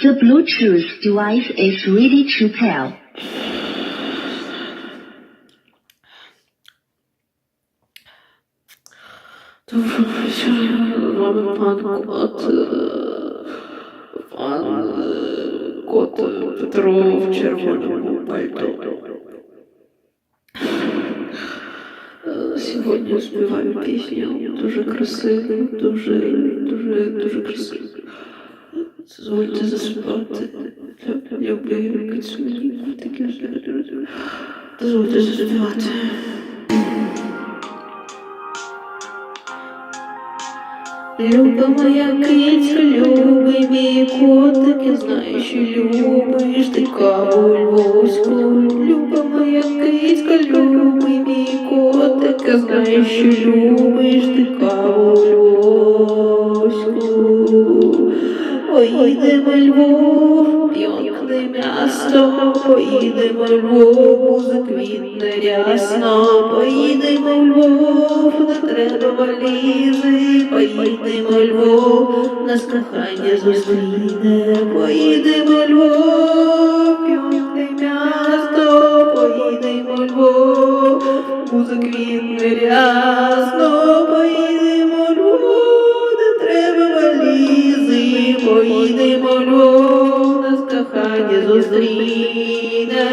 The Bluetooth device is ready to pair. Доброго вечора, з вами пан Кот. Пан е, Кот Петро в червоному пальто. Сьогодні співаю пісню дуже красиву, дуже, дуже, дуже красиву. Дозвольте заспівати. Люблю кицюні. Дозвольте заспівати. Люба моя кицька, любий мій котик, я знаю, що любиш ти каву. Люба моя кицька, любий мій котик, я що любиш ти каву. Поїдемо Львов, п'янкне місто, поїдемо Львов, заквітне рясно, поїдемо Львов, не треба валізи, поїдемо Львов, нас кохання зустріне, поїдемо Львов, п'янкне місто, поїдемо Львов, заквітне рясно, поїдемо не треба валізи, поїдемо Львов, нас кохання зустріне.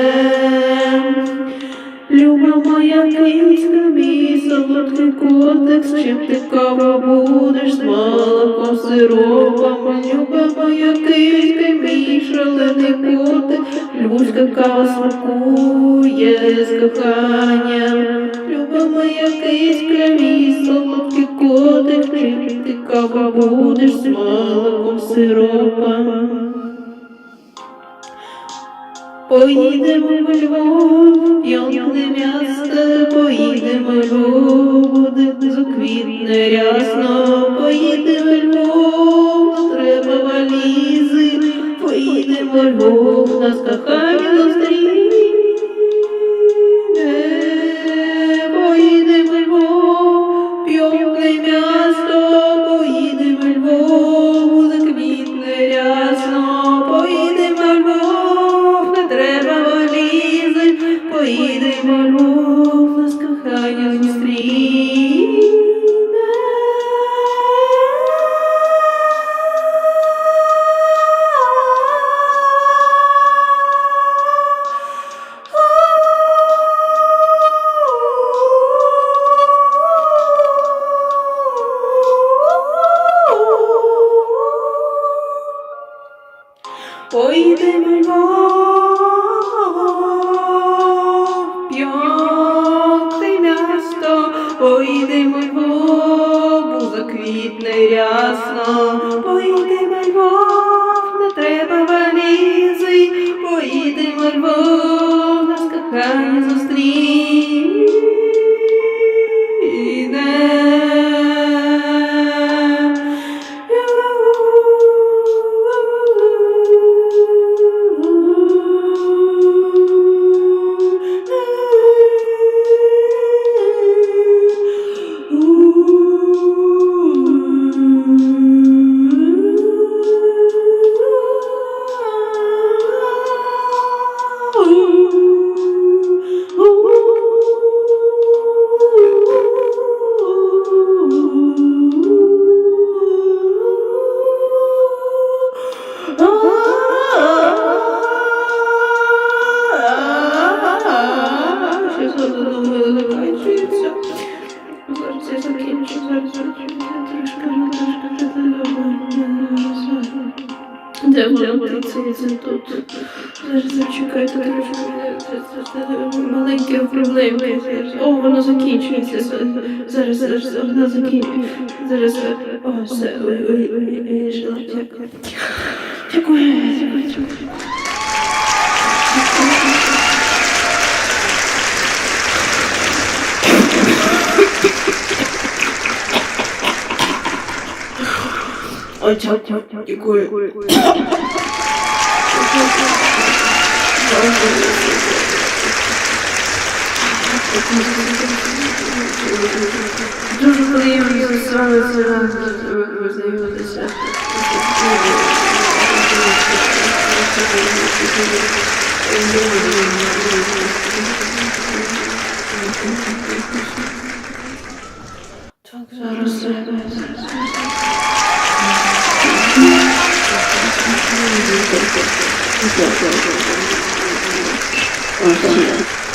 Люба моя кицька, мій солодкий котик, чим ти кава будеш, з молоком, сиропом. Люба моя кицька, мій шалений котик, Люська кава смакує з коханням. Люба моя кицька, мій солодкий котик, чим ти кава будеш, з молоком, сиропом. Поїдемо в Львов, п'янкне місто, поїдемо в Львов, буде заквітне рясно, поїдемо в Львов, треба валізи, поїдемо в Львов, нас кохання Поїдемо в Львов, п'янкне місто, поїдемо Львов, бо заквітне рясно, поїдемо Львов, не треба валізи, поїдемо Львов, нас кохання зустріне. Де воно це, це тут? Зараз зачекайте трошки. Маленькі проблемки. О, воно закінчується. Зараз, воно закінчується. Зараз, о, все, вирішила. Дякую. Дякую, дякую, дякую, дякую. Çok zor söyledim. Thank you.